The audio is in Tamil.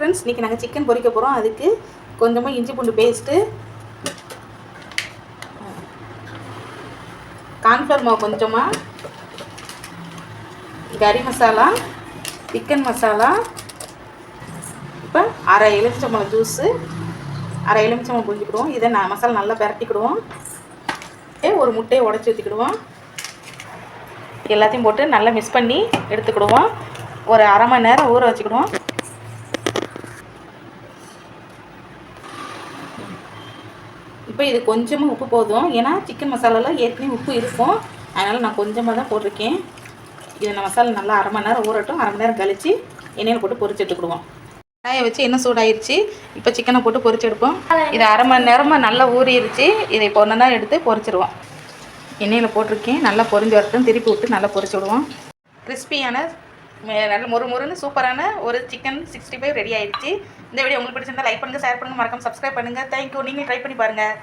ஃப்ரெண்ட்ஸ் இன்றைக்கி நாங்கள் சிக்கன் பொரிக்க போகிறோம் அதுக்கு கொஞ்சமாக இஞ்சி பூண்டு பேஸ்ட்டு கார்ன்ஃப்ளவர் மாவு கொஞ்சமாக கறி மசாலா சிக்கன் மசாலா இப்போ அரை எலுமிச்சம்பழம் ஜூஸு அரை எலுமிச்சம்பழம் புரிஞ்சுக்கிடுவோம் இதை நான் மசாலா நல்லா பரட்டிக்கிடுவோம். ஏ, ஒரு முட்டையை உடச்சி ஊற்றிக்கிடுவோம் எல்லாத்தையும் போட்டு நல்லா மிக்ஸ் பண்ணி எடுத்துக்கிடுவோம். ஒரு அரை மணி நேரம் ஊற வச்சுக்கிடுவோம். இப்போ இது கொஞ்சமாக உப்பு போதும். ஏன்னா சிக்கன் மசாலாவில் ஏற்கனவே உப்பு இருக்கும். அதனால் நான் கொஞ்சமாக தான் போட்டிருக்கேன். இதை நான் மசாலா நல்லா அரை மணி நேரம் ஊறட்டும். அரை மணி நேரம் கழித்து எண்ணெயில் போட்டு பொரிச்சு எடுத்துக்கிடுவோம். கடாயை வச்சு என்ன சூடாயிருச்சு. இப்போ சிக்கனை போட்டு பொறிச்சு எடுப்போம். இது அரை மணி நேரமாக நல்லா ஊறிடுச்சு இதை இப்போ ஒன்று தான் எடுத்து பொரிச்சிடுவோம் எண்ணெயில் போட்டிருக்கேன். நல்லா பொறிஞ்சு வரட்டும். திருப்பி விட்டு நல்லா பொறிச்சு விடுவோம். கிறிஸ்பியான நல்ல மொறு மொறுன்னு சூப்பரான ஒரு சிக்கன் சிக்ஸ்டி ஃபைவ் ரெடி ஆயிடுச்சு. இந்த வீடியோ உங்களுக்கு பிடிச்சிருந்தா லைக் பண்ணுங்கள் ஷேர் பண்ணுங்கள் மறக்காம சப்ஸ்கிரைப் பண்ணுங்கள் தேங்க்யூ நீங்களும் ட்ரை பண்ணி பாருங்கள்